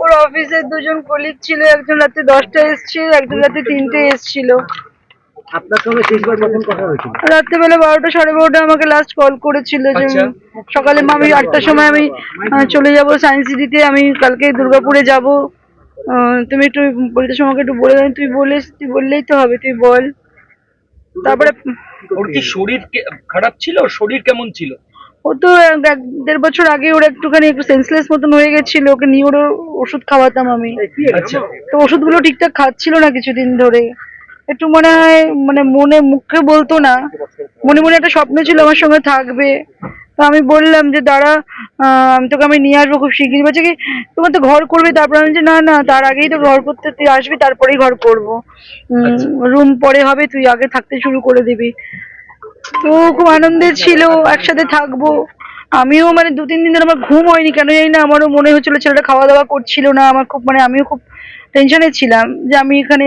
ওর অফিসের দুজন কলিগ ছিল একজন রাতে দশটা এসেছিল একজন রাতে তিনটে এসেছিল। আপনার সঙ্গে শেষবার কখন কথা হয়েছিল? রাত্রেবেলা বারোটা সাড়ে বারোটা আমাকে লাস্ট কল করেছিল যে আচ্ছা। সকালে আমি আটটার সময় আমি চলে যাব সায়েন্স সিটিতে আমি কালকে দুর্গাপুরে যাব। তুমি একটু বলতে আমাকে একটু বলে দাও তুই বলে তুই বললেই তো হবে তুই বল। তারপরে ওর কি শরীর কে- খারাপ ছিল? শরীর কেমন ছিল? ও তো এক দেড় বছর আগে ওর একটুখানি একটু সেন্সলেস মতন হয়ে গেছিল ওকে নিয়ে ওর ওষুধ খাওয়াতাম আমি। আচ্ছা। তো ওষুধগুলো ঠিকঠাক খাচ্ছিল না কিছুদিন ধরে। একটু মনে হয় মানে মনে মুখে বলতো না। মনে মনে একটা স্বপ্ন ছিল আমার সঙ্গে থাকবে। তো আমি বললাম যে দাঁড়া আমি তোকে আমি নিয়ে আসব খুব শিগগিরই। বলছে কি তোমার তো ঘর করবে। তারপর আমি যে না না তার আগেই তো ঘর করতে তুই আসবি তারপরেই ঘর করব। রুম পরে হবে তুই আগে থাকতে শুরু করে দিবি। তো খুব আনন্দের ছিল, একসাথে থাকব। আমিও মানে দু তিন দিন ধরে আমার ঘুম হয়নি, কেন জানি না, আমারও মনে হচ্ছিল ছেলেটা খাওয়া দাওয়া করছিল না, আমার খুব মানে আমিও খুব টেনশনে ছিলাম যে আমি এখানে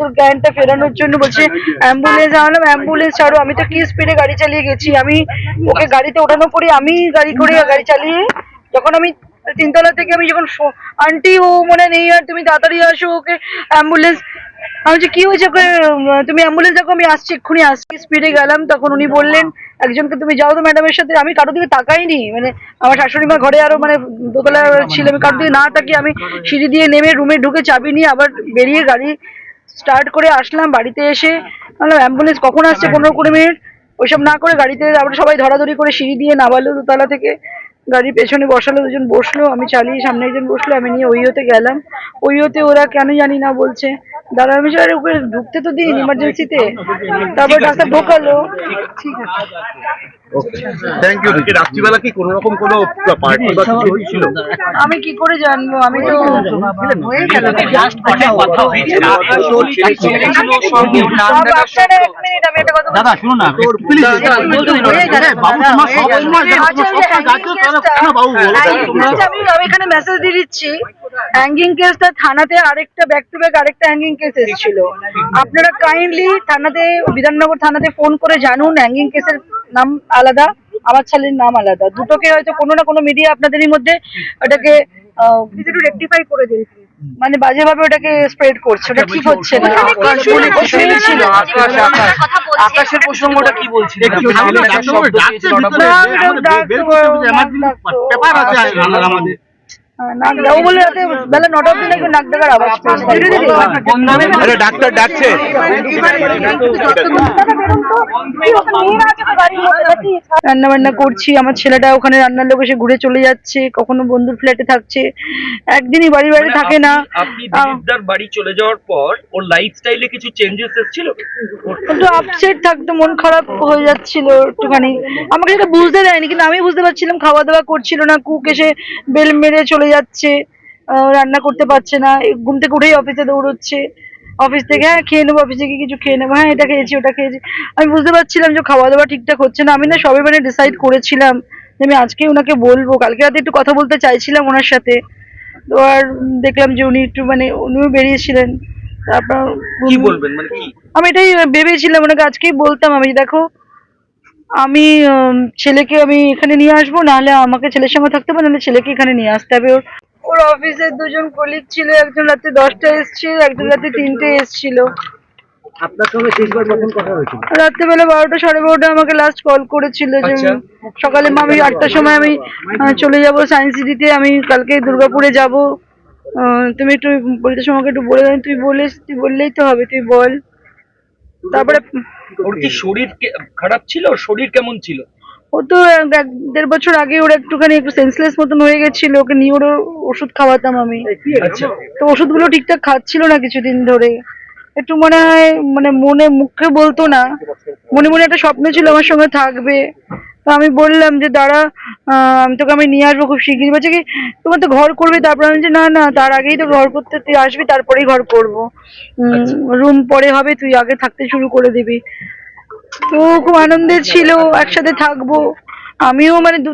তোর জ্ঞানটা ফেরানোর জন্য বলছে অ্যাম্বুলেন্স আনলাম অ্যাম্বুলেন্স ছাড়ো। আমি তো কি স্পিডে গাড়ি চালিয়ে গেছি? আমি ওকে গাড়িতে পরে আমি গাড়ি করে গাড়ি চালিয়ে যখন আমি তিনতলা থেকে আমি যখন আন্টি ও মনে নেই আর তুমি তাড়াতাড়ি আসো ওকে অ্যাম্বুলেন্স আমি কি হয়েছে ওকে? তুমি অ্যাম্বুলেন্স দেখো, আমি আসছি, এক্ষুনি আসছি। স্পিডে গেলাম, তখন উনি বললেন, একজনকে তুমি যাও তো ম্যাডামের সাথে। আমি কারোর দিকে তাকাইনি। মানে আমার শাশুড়ি মা ঘরে আরও মানে দোতলা ছিল, আমি কারোর দিকে না তাকিয়ে আমি সিঁড়ি দিয়ে নেমে রুমে ঢুকে চাবি নিয়ে আবার বেরিয়ে গাড়ি স্টার্ট করে আসলাম বাড়িতে এসে। বললাম অ্যাম্বুলেন্স কখন আসছে? পনেরো কুড়ি মিনিট। ওইসব না করে গাড়িতে আমরা সবাই ধরাধরি করে সিঁড়ি দিয়ে নামালো দোতলা থেকে। গাড়ির পেছনে বসালো দুজন বসল আমি চালিয়ে সামনে একজন বসল আমি নিয়ে ওই হতে গেলাম। ওই হতে ওরা কেন জানি না বলছে। দাদা আমি আরে ওকে ঢুকতে তো দিন ইমার্জেন্সিতে তারপর ডাক্তার ঢোকালো। ঠিক আছে। থ্যাংক ইউ রাত্রিবেলা কি কোনো রকম কোনো পার্টি বা কিছু হয়েছিল? আমি কি করে জানব? আমি তো হয়ে গেল। জাস্ট কথা হয়েছে। দাদা শুনুন না প্লিজ গেল, বাবু তোমার সব সময় সব সময় hanging case-টা আমি আমি এখানে মেসেজ দিয়ে দিচ্ছি। হ্যাঙ্গিং কেসটা থানাতে আরেকটা ব্যাক টু ব্যাক আরেকটা হ্যাঙ্গিং কেস এসেছিল। আপনারা কাইন্ডলি থানাতে বিধাননগর থানাতে ফোন করে জানুন। হ্যাঙ্গিং কেসের নাম আলাদা আমার ছেলের নাম আলাদা। দুটোকে হয়তো কোনো না কোনো মিডিয়া আপনাদেরই মধ্যে ওটাকে আহ, কিছু রেকটিফাই করে দিন মানে বাজে ভাবে ওটাকে স্প্রেড করছে ওটা ঠিক হচ্ছে না। আকাশ বলে কি ছিল আকাশ আকাশ। আকাশের প্রসঙ্গটা কি বলছিল? আমাদের। নাক দাও বলে রাতে বেলা নটা অব্দি নাকি নাক ডাকার আওয়াজ পেয়েছে দিদি, দিদি। আরে ডাক্তার ডাকছে। রান্না বান্না করছি আমার ছেলেটা ওখানে রান্নার লোক এসে ঘুরে চলে যাচ্ছে কখনো বন্ধুর ফ্ল্যাটে থাকছে। একদিনই বাড়ি বাড়ি থাকে না। আপনি বাড়ি চলে যাওয়ার পর ওর লাইফস্টাইলে কিছু চেঞ্জেস এসেছিল? একটু আপসেট থাকতো মন খারাপ হয়ে যাচ্ছিল একটুখানি। আমাকে সেটা বুঝতে দেয়নি কিন্তু আমি বুঝতে পারছিলাম খাওয়া দাওয়া করছিল না কুক এসে বেল মেরে চলে যাচ্ছে রান্না করতে পারছে না ঘুম থেকে উঠেই অফিসে দৌড়চ্ছে। অফিস থেকে হ্যাঁ খেয়ে নেব অফিসে গিয়ে কিছু খেয়ে নেব হ্যাঁ এটা খেয়েছি ওটা খেয়েছি। আমি বুঝতে পারছিলাম যে খাওয়া দাওয়া ঠিকঠাক হচ্ছে না আমি না সবে মানে ডিসাইড করেছিলাম যে আমি আজকে ওনাকে বলব কালকে রাতে একটু কথা বলতে চাইছিলাম ওনার সাথে। তো আর দেখলাম যে উনি একটু মানে উনিও বেরিয়েছিলেন তারপর কি বলবেন মানে আমি এটাই ভেবেছিলাম ওনাকে আজকেই বলতাম আমি দেখো আমি ছেলেকে আমি এখানে নিয়ে আসব নাহলে আমাকে ছেলের সঙ্গে থাকতে হবে নাহলে ছেলেকে এখানে নিয়ে আসতে হবে। ওর ওর অফিসের দুজন কলিগ ছিল একজন রাতে দশটা এসেছিল একজন রাতে তিনটে এসেছিল। আপনার সঙ্গে শেষবার কখন কথা হয়েছিল? রাত্রেবেলা বারোটা সাড়ে বারোটা আমাকে লাস্ট কল করেছিল যে আচ্ছা। সকালে আমি আটটার সময় আমি চলে যাব সায়েন্স সিটিতে আমি কালকে দুর্গাপুরে যাব। তুমি একটু বলিতে সময়কে একটু বলে দাও তুই বলে তুই বললেই তো হবে তুই বল। তারপরে ওর কি শরীর খারাপ ছিল? শরীর কেমন ছিল? ও তো এক দেড় বছর আগে ওর একটুখানি একটু সেন্সলেস মতন হয়ে গেছিল ওকে নিয়ে ওর ওষুধ খাওয়াতাম আমি। আচ্ছা। তো ওষুধগুলো ঠিকঠাক খাচ্ছিল না কিছুদিন ধরে। একটু মনে হয় মানে মনে মুখে বলতো না। মনে মনে একটা স্বপ্ন ছিল আমার সঙ্গে থাকবে। আমি বললাম যে দাঁড়া তোকে আমি নিয়ে আসব খুব শিগগিরই। বলছে কি তোমার তো ঘর করবে। তারপর আমি যে না না তার আগেই তো ঘর করতে তুই আসবি তারপরেই ঘর করব। রুম পরে হবে তুই আগে থাকতে শুরু করে দিবি। তো খুব আনন্দের ছিল একসাথে থাকব। আমিও মানে দু